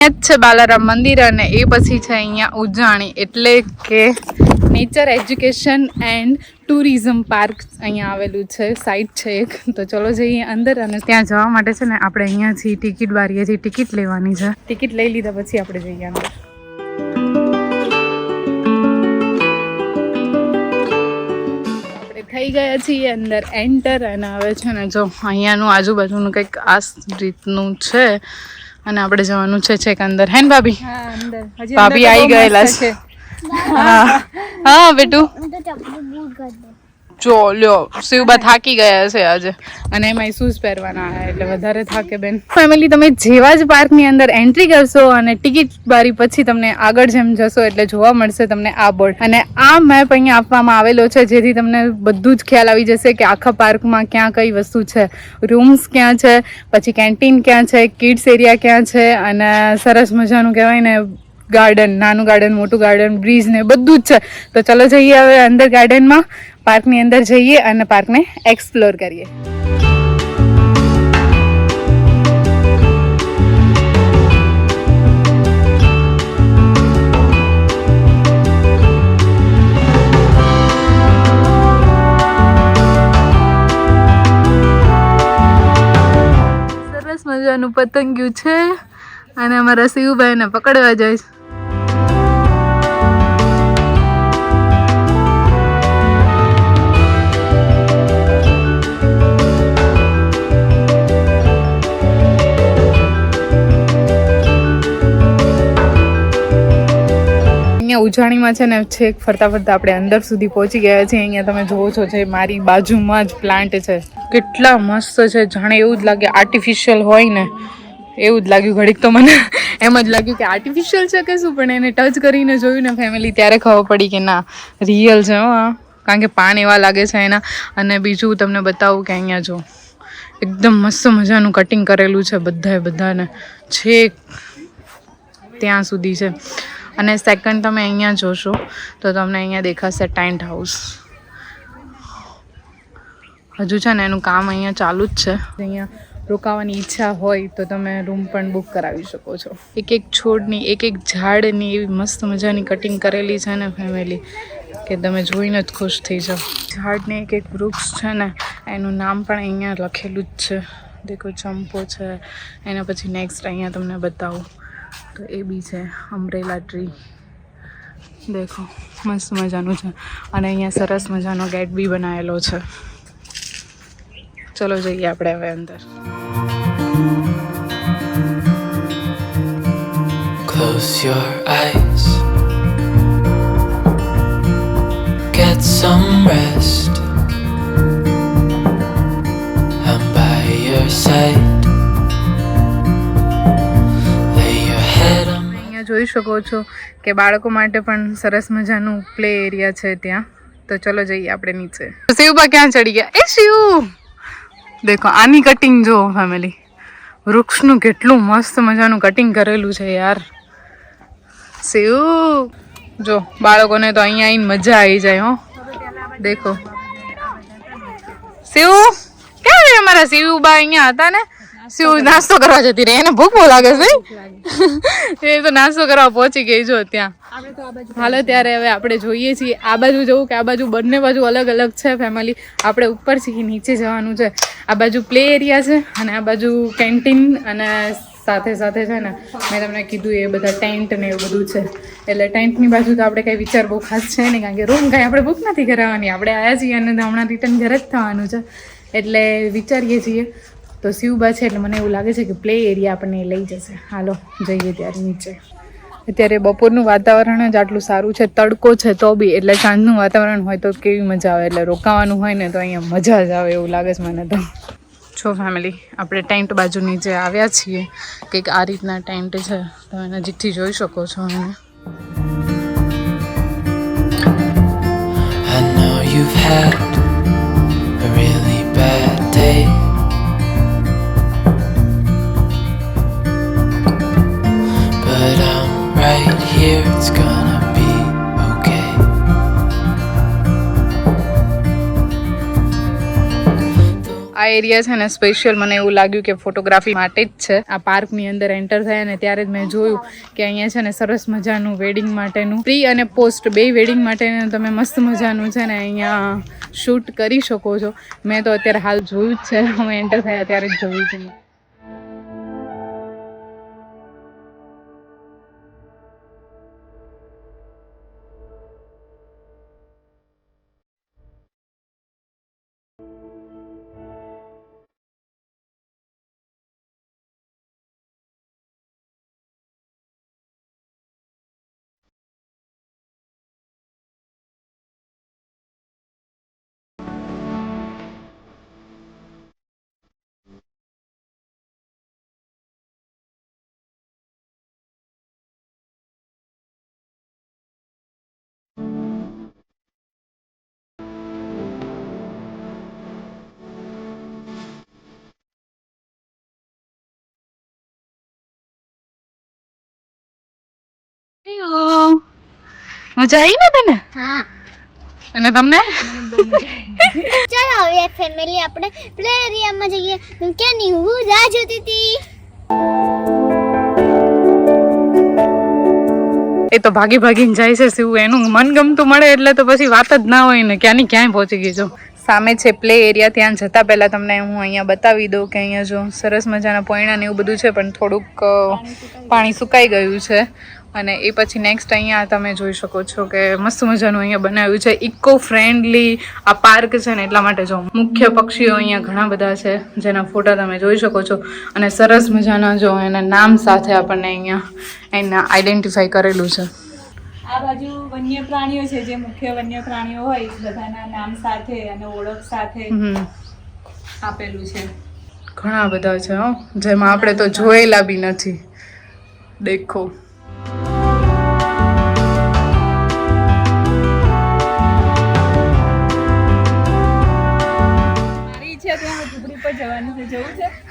જ છે બાલારામ મંદિર અને એ પછી છે અહીંયા ઉજાણી એટલે કે nature education and tourism park અહીંયા આવેલું છે સાઇટ છે એક. તો ચલો જઈએ અંદર અને ત્યાં જવા માટે છે ને આપણે અહીંયાથી ટિકિટ બારીએથી ટિકિટ લેવાની છે. ટિકિટ લઈ લીધા પછી આપણે જઈએ અંદર. થઈ ગયા છીએ અંદર એન્ટર અને હવે છે ને જો અહીંયાનું આજુબાજુનું કંઈક આ રીતનું છે. અને આપણે જવાનું છે છેક અંદર. હે ને ભાભી ભાભી આવી ગયેલા છે. હા. હા બેટુ? જો લ્યો શિવબા થાકી ગયા છે આજે. અને એમાં શૂઝ પહેરવાના એટલે વધારે થાકે બેન. ફેમિલી તમે જેવા જ પાર્કની અંદર એન્ટ્રી કરશો અને ટિકિટ બારી પછી તમને આગળ જેમ જશો એટલે જોવા મળશે તમને આ બોર્ડ અને આ મેપ અહીંયા આપવામાં આવેલો છે જેથી તમને બધું જ ખ્યાલ આવી જશે કે આખા પાર્કમાં ક્યાં કઈ વસ્તુ છે. રૂમ્સ ક્યાં છે પછી કેન્ટીન ક્યાં છે કિડ્સ એરિયા ક્યાં છે અને સરસ મજાનું કહેવાય ને ગાર્ડન નાનું ગાર્ડન મોટું ગાર્ડન બ્રિજ ને બધું જ છે. તો ચલો જઈએ હવે અંદર ગાર્ડનમાં પાર્કની અંદર જઈએ અને પાર્કને એક્સપ્લોર કરીએ. સરસ મજાનું પતંગિયું છે. અને અમારા શિવભાઈને પકડવા જાય છે. અહીંયા ઉજાણીમાં છે ને છેક ફરતા ફરતા આપણે અંદર સુધી પહોંચી ગયા છીએ. અહીંયા તમે જોવો છો જે મારી બાજુમાં જ પ્લાન્ટ છે. કેટલા મસ્ત છે. જાણે એવું જ લાગે આર્ટિફિશિયલ હોય ને. એવું જ લાગ્યું ઘડીક તો મને એમ જ લાગ્યું કે આર્ટિફિશિયલ છે કે શું? પણ એને ટચ કરીને જોયું ને ફેમિલી ત્યારે ખબર પડી કે ના રિયલ છે હો કારણ કે પાન એવા લાગે છે એના. અને બીજું તમને બતાવું કે અહીંયા જો, એકદમ મસ્ત મજાનું કટિંગ કરેલું છે બધાએ બધાને. છેક, ત્યાં સુધી છે. અને સેકન્ડ તમે અહીંયા જોશો, તો તમને અહીંયા દેખાશે ટેન્ટ હાઉસ હજુ છે ને એનું કામ અહીંયા ચાલુ જ છે. અહીંયા રોકાવાની ઈચ્છા હોય તો તમે રૂમ પણ બુક કરાવી શકો છો. એક એક છોડની, એક એક ઝાડની એવી મસ્ત મજાની કટિંગ કરેલી છે ને ફેમિલી કે તમે જોઈને જ ખુશ થઈ જાઓ. ઝાડને એક એક વૃક્ષ છે ને, એનું નામ પણ અહીંયા લખેલું જ છે. દેખો ચંપો છે, એના પછી નેક્સ્ટ અહીંયા તમને બતાવું. તો એ બી છે અમરેલા ટ્રી દેખો, મસ્ત મજાનું છે અને અહીંયા સરસ મજાનો ગેટ બી બનાવેલો છે ચલો જઈએ આપણે હવે અંદર Close your eyes. Get some rest. I'm by your side. જોઈ શકો છો કે બાળકો માટે પણ સરસ મજાનું પ્લે એરિયા છે ત્યાં. તો ચલો જઈએ આપણે નીચે. શિવબા ક્યાં ચડી ગયા? એ શિવ! દેખો, આની કટિંગ જો ફેમિલી વૃક્ષનું કેટલું મસ્ત મજાનું કટિંગ કરેલું છે યાર. શિવ! જો, બાળકોને તો અહીંયા આવીને મજા આવી જાય, હો. દેખો. શિવ! ક્યાં અમારા અમારા શિવબા? અહીંયા હતા ને? શિવ નાસ્તો કરવા જતી રહી? એને ભૂખ બહુ લાગે છે? એ તો નાસ્તો કરવા પહોંચી ગઈ જો ત્યાં. હાલો ત્યારે હવે આપણે જોઈએ છીએ. આ બાજુ જવું કે આ બાજુ બંને બાજુ અલગ અલગ છે ફેમિલી આપણે ઉપરથી નીચે જવાનું છે. આ બાજુ પ્લે એરિયા છે અને આ બાજુ કેન્ટીન અને સાથે સાથે છે ને મેં તમને કીધું એ બધા ટેન્ટ ને એવું બધું છે. એટલે ટેન્ટની બાજુ તો આપણે કંઈ વિચાર બહુ ખાસ છે નહીં કારણ કે રૂમ કાંઈ આપણે બુક નથી કરાવવાની. આપણે આવ્યા છીએ અને હમણાં રિટર્ન ઘરે જ થવાનું છે. એટલે વિચારીએ છીએ. તો શિવબા છે એટલે મને એવું લાગે છે કે પ્લે એરિયા આપણને લઈ જશે. હાલો, જઈએ ત્યારે નીચે. અત્યારે બપોરનું વાતાવરણ જ આટલું સારું છે, તડકો છે તો બી, એટલે સાંજનું વાતાવરણ હોય તો કેવી મજા આવે, એટલે રોકાવાનું હોય ને તો અહીંયા મજા જ આવે એવું લાગે છે મને તો. છો ફેમિલી આપણે ટેન્ટ બાજુ નીચે આવ્યા છીએ. કંઈક આ રીતના ટેન્ટ છે તમે નજીકથી જોઈ શકો છો એને you've had એરિયા છે ને સ્પેશિયલ મને એવું લાગ્યું કે ફોટોગ્રાફી માટે જ છે. આ પાર્કની અંદર એન્ટર થયા ને ત્યારે જ મેં જોયું કે અહીંયા છે ને સરસ મજાનું વેડિંગ માટેનું પ્રી અને પોસ્ટ બે વેડિંગ માટેનું તમે મસ્ત મજાનું છે ને અહીંયા શૂટ કરી શકો છો. મેં તો અત્યારે હાલ જોયું જ છે. અમે એન્ટર થયા ત્યારે જ જોયું છે. મજા આવી ને તને? હા. અને તમને? ચાલો હવે ફેમિલી આપણે પ્લે એરિયામાં જઈએ. હું ક્યાંની હું રાહ જોતી હતી. એ તો ભાગી ભાગીને જાય છે શિવ એનું મન ગમતું મળે એટલે તો પછી વાત જ ના હોય ને ક્યાંની ક્યાંય પહોંચી ગઈ છું. સામે છે પ્લે એરિયા ત્યાં જતાં પહેલાં તમને હું અહીંયા બતાવી દઉં કે અહીંયા જો સરસ મજાના પોયણા ને એવું બધું છે પણ થોડુંક પાણી સુકાઈ ગયું છે. અને એ પછી નેક્સ્ટ અહીંયા તમે જોઈ શકો છો કે મસ્ત મજાનું અહીંયા બનાવ્યું છે. ઇકો ફ્રેન્ડલી આ પાર્ક છે ને એટલા માટે જો મુખ્ય પક્ષીઓ અહીંયા ઘણા બધા છે જેના ફોટા તમે જોઈ શકો છો. અને સરસ મજાના જો એના નામ સાથે આપણને અહીંયા એના આઈડેન્ટિફાઈ કરેલું છે. આ બાજુ વન્ય પ્રાણીઓ છે જે મુખ્ય વન્ય પ્રાણીઓ હોય બધાના નામ સાથે અને ઓળખ સાથે આપેલું છે. ઘણા બધા છે હો જેમાં આપણે તો જોયેલા બી નથી. દેખો.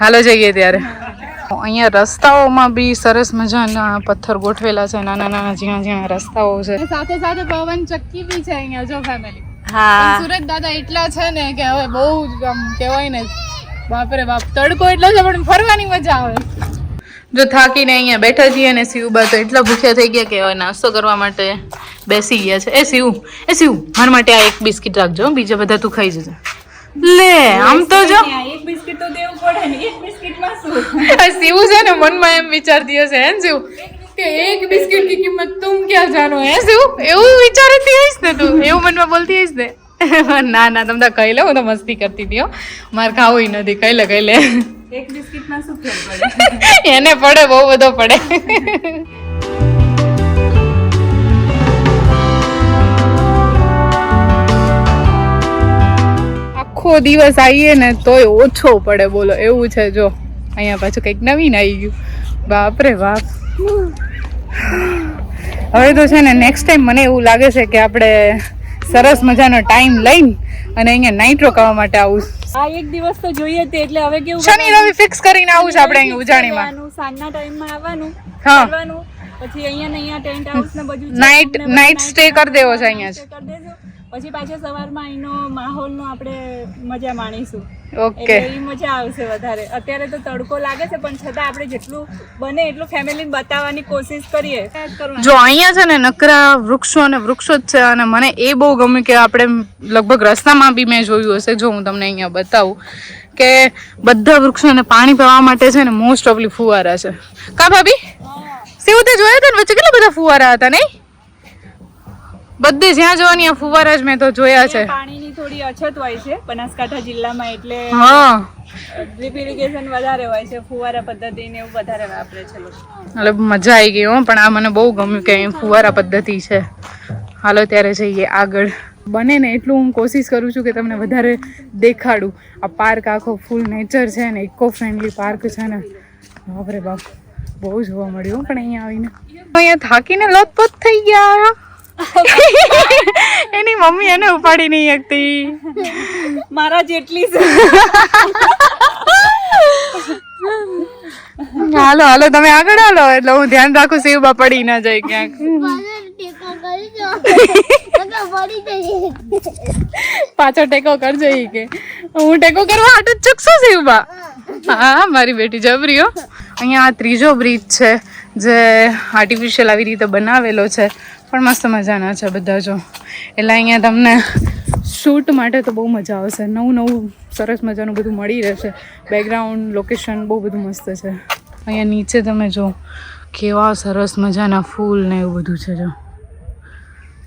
હાલો જઈએ ત્યારે. અહીંયા રસ્તાઓમાં બી સરસ મજાના પથ્થર ગોઠવેલા છે નાના નાના ઝીણા ઝીણા રસ્તાઓ છે. સાથે સાથે પવન ચક્કી બી છે અહીંયા જો ફેમિલી હા. સુરત દાદા એટલા છે ને કે હવે બહુ આમ કહેવાય ને બાપરે બાપ તડકો એટલો છે પણ ફરવાની મજા આવે. જો થાકીને અહીંયા બેઠા છીએ અને શિવબા તો એટલા ભૂખ્યા થઈ ગયા કે હવે નાસ્તો કરવા માટે બેસી ગયા છે. એ શિવ એ શિવ મારા માટે આ એક બિસ્કિટ રાખજો બીજા બધા તું ખાઈ જજે. લે આમ તો જો. એક બિસ્કિટ તો દેવું પડે ને એક બિસ્કિટમાં શું? આ શિવ છે ને મનમાં એમ વિચારતી હશે હે શિવ? કે એક બિસ્કિટની કિંમત તું ક્યાં જાણો હે શિવ? એવું વિચારતી હોઈશ ને તું એવું મનમાં બોલતી હોઈશ ને. ના ના તમને કહી લે હું તો મસ્તી કરતી હતી હો. મારે ખાવું નથી કહી લે કહી લે. એક બિસ્કિટમાં શું ફેર પડે? એને પડે બહુ બધો પડે. આખો દિવસ આવીએ ને તોય ઓછો પડે બોલો. એવું છે જો. અહીંયા પાછું કંઈક નવીન આવી ગયું. બાપરે બાપ. હવે તો છે ને નેક્સ્ટ ટાઈમ મને એવું લાગે છે કે આપણે સરસ મજાનો ટાઈમ લઈને અને અહીંયા નાઇટ રોકાવા માટે આવું આ એક દિવસ તો જોઈએ તે એટલે હવે કેવું શનિ રવિ ફિક્સ કરીને આવું છે આપણે અહીંયા ઉજાણીમાં. સાંજના ટાઈમમાં આવવાનું હા. પછી અહીંયા ને અહીંયા ટેન્ટ હાઉસ ને બધું. નાઇટ નાઇટ સ્ટે કરી દેવો છે અહીંયા પછી પાછો સવારમાં અહીંનો માહોલનો આપણે મજા માણીશું. ઓકે. એ મજા આવશે વધારે. અત્યારે તો તડકો લાગે છે પણ છતાં આપણે જેટલું બને એટલું ફેમિલીને બતાવવાની કોશિશ કરીએ. જો અહીંયા છે ને નકરા વૃક્ષો અને વૃક્ષો જ છે અને મને એ બહુ ગમ્યું કે આપણે લગભગ રસ્તામાં બી મેં જોયું હશે જો હું તમને અહીંયા બતાવું કે બધા વૃક્ષોને પાણી પીવા માટે છે ને મોસ્ટ ઓફલી ફુવારા છે. કા ભાભી? સેવું તે જોયા હતા ને વચ્ચે કેટલા બધા ફુવારા હતા નહીં? બધે જ્યાં જોવાની આ ફુવારા જ મેં તો જોયા છે. પાણીની થોડી અછત હોય છે બનાસકાંઠા જિલ્લામાં એટલે હા. ડ્રીપ ઇરિગેશન વધારે હોય છે ફુવારા પદ્ધતિ ને એવું વધારે વાપરે છે એટલે મજા આવી ગઈ હો પણ આ મને બહુ ગમ્યું કે અહીં ફુવારા પદ્ધતિ છે. હાલો ત્યારે જઈએ આગળ. બને ને એટલું હું કોશિશ કરું છું કે તમને વધારે દેખાડું. આ પાર્ક આખો ફૂલ નેચર છે ને ઇકો ફ્રેન્ડલી પાર્ક છે ને. બાપરે બાપ બહુ જોવા મળ્યું પણ અહીંયા આવીને. અહીંયા થાકીને લથપથ થઈ ગયા. એની મમ્મી એને ઉપાડી નહીં શકતી. મારા જેટલી હાલો હાલો તમે આગળ હાલો. એટલે હું ધ્યાન રાખું શિવબા પડી ના જાય ક્યાંક. પાછો ટેકો કરજો ઈ કે. હું ટેકો કરવા હાટું જ ચૂકશું શિવબા હા મારી બેટી જબરીઓ અહીંયા આ ત્રીજો બ્રિજ છે જે આર્ટિફિશિયલ આવી રીતે બનાવેલો છે. પણ મસ્ત મજાના છે બધા જો. એટલે અહીંયા તમને શૂટ માટે તો બહુ મજા આવશે. નવું નવું સરસ મજાનું બધું મળી રહેશે. બેકગ્રાઉન્ડ લોકેશન બહુ બધું મસ્ત છે. અહીંયા નીચે તમે જો કેવા સરસ મજાના ફૂલ ને એવું બધું છે જો.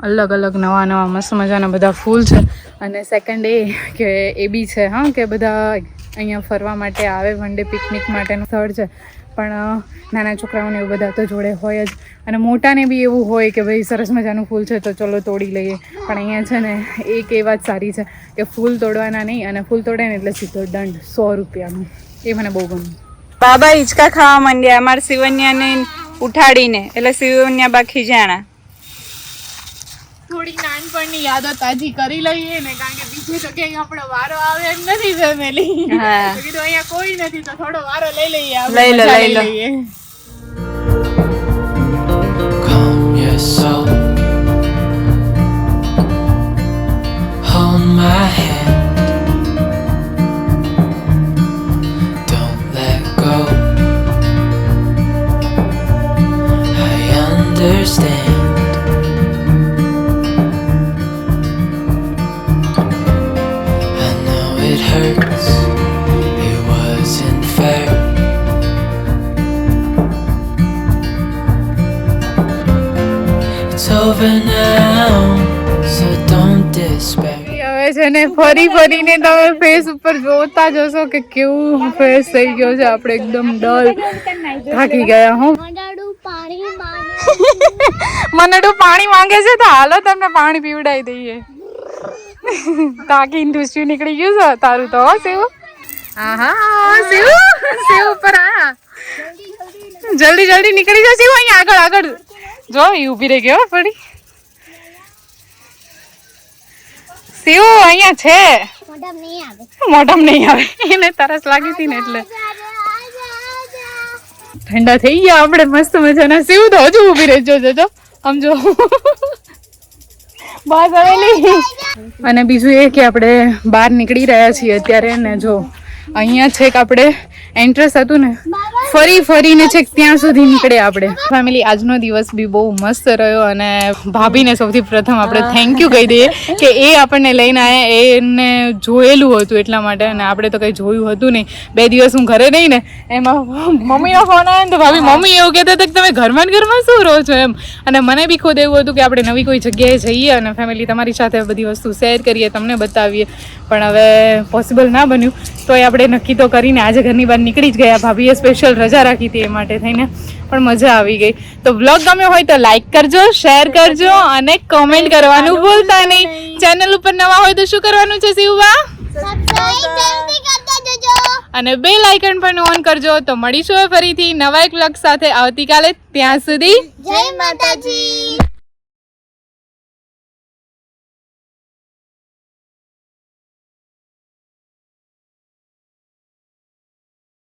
અલગ અલગ નવા નવા મસ્ત મજાના બધા ફૂલ છે. અને સેકન્ડ એ કે એ બી છે, હા, કે બધા અહીંયા ફરવા માટે આવે વન ડે પિકનિક માટેનું સ્થળ છે. પણ નાના છોકરાઓને એવું બધા તો જોડે હોય જ. અને મોટાને બી એવું હોય કે ભાઈ સરસ મજાનું ફૂલ છે તો ચલો તોડી લઈએ. પણ અહીંયા છે ને, એક એ વાત સારી છે કે ફૂલ તોડવાના નહીં અને ફૂલ તોડે ને એટલે સીધો દંડ, સો રૂપિયાનું. એ મને બહુ ગમ્યું બાબા હિંચકા ખાવા માંડ્યા, અમારા શિવન્યાને ઉઠાડીને, એટલે શિવન્યા બાકી ખીજાણા થોડી નાનપણની યાદો તાજી કરી લઈએ ને કારણ કે બીજી તો ક્યાંય આપણો વારો આવે એમ નથી ફેમિલી કીધું અહીંયા કોઈ નથી તો થોડો વારો લઈ લઈએ આપણે લઈ લો, લઈ લઈએ. Hold my hand. Understand. હવે છે ને ફરી ફરીને તમે ફેસ ઉપર જોતા જશો કે કેવું ફેસ થઈ ગયો છે. આપણે એકદમ ડલ થાકી ગયા હું. મનડું પાણી માંગે. છે તો હાલો તમને પાણી પીવડાવી દઈએ. તાકી ઇન્ડસ્ટ્રી નીકળી ગયું છે. તારું તો હો, શિવ. આહા શિવ. શિવ ઉપર આ જલ્દી જલ્દી નીકળી જશે અહીંયા આગળ આગળ. જો ઊભી રહી ગયો પડી શિવ અહીંયા છે. મોઢા નહીં આવે. મોઢમ નહીં આવે. એને તરસ લાગી હતી ને એટલે. ઠંડા થઈ ગયા. આપણે મસ્ત મજાના શિવ તો હજુ ઊભી રહેજો જજો આમ જો. બસ આવેલી અને બીજું એ કે આપણે બહાર નીકળી રહ્યા છીએ અત્યારે ને જો. અહીંયા છેક આપણે એન્ટ્રસ હતું ને, ફરી ફરીને છેક ત્યાં સુધી નીકળે આપણે. ફેમિલી આજનો દિવસ બી બહુ મસ્ત રહ્યો અને ભાભીને સૌથી પ્રથમ આપણે થેન્ક યુ કહી દઈએ કે એ આપણને લઈને આવ્યા એને જોયેલું હતું એટલા માટે અને આપણે તો કંઈ જોયું હતું નહીં. બે દિવસ હું ઘરે નહીં ને, એમાં મમ્મીનો ફોન આવ્યો ને તો ભાભી, મમ્મી, એવું કહેતા હતા કે તમે ઘરમાં ઘરમાં શું રહો છો? એમ. અને મને બી ખુદ એવું હતું કે આપણે નવી કોઈ જગ્યાએ જઈએ અને ફેમિલી તમારી સાથે બધી વસ્તુ શેર કરીએ, તમને બતાવીએ. પણ હવે પોસિબલ ના બન્યું. તોય આપણે નક્કી તો કરીને આજે ઘરની બહાર નીકળી જ ગયા. ભાભીએ સ્પેશિયલ રજા રાખી હતી એ માટે થઈને પણ મજા આવી ગઈ. તો બ્લોગ ગમ્યો હોય તો લાઈક કરજો શેર કરજો અને કમેન્ટ કરવાનું ભૂલતા નહીં. ચેનલ ઉપર નવા હોય તો શું કરવાનું છે શિવબા અને બેલ આઇકન પણ ઓન કરજો. તો મળીશું ફરીથી નવા એક vlog સાથે. આવતીકાલે ત્યાં સુધી જય માતાજી.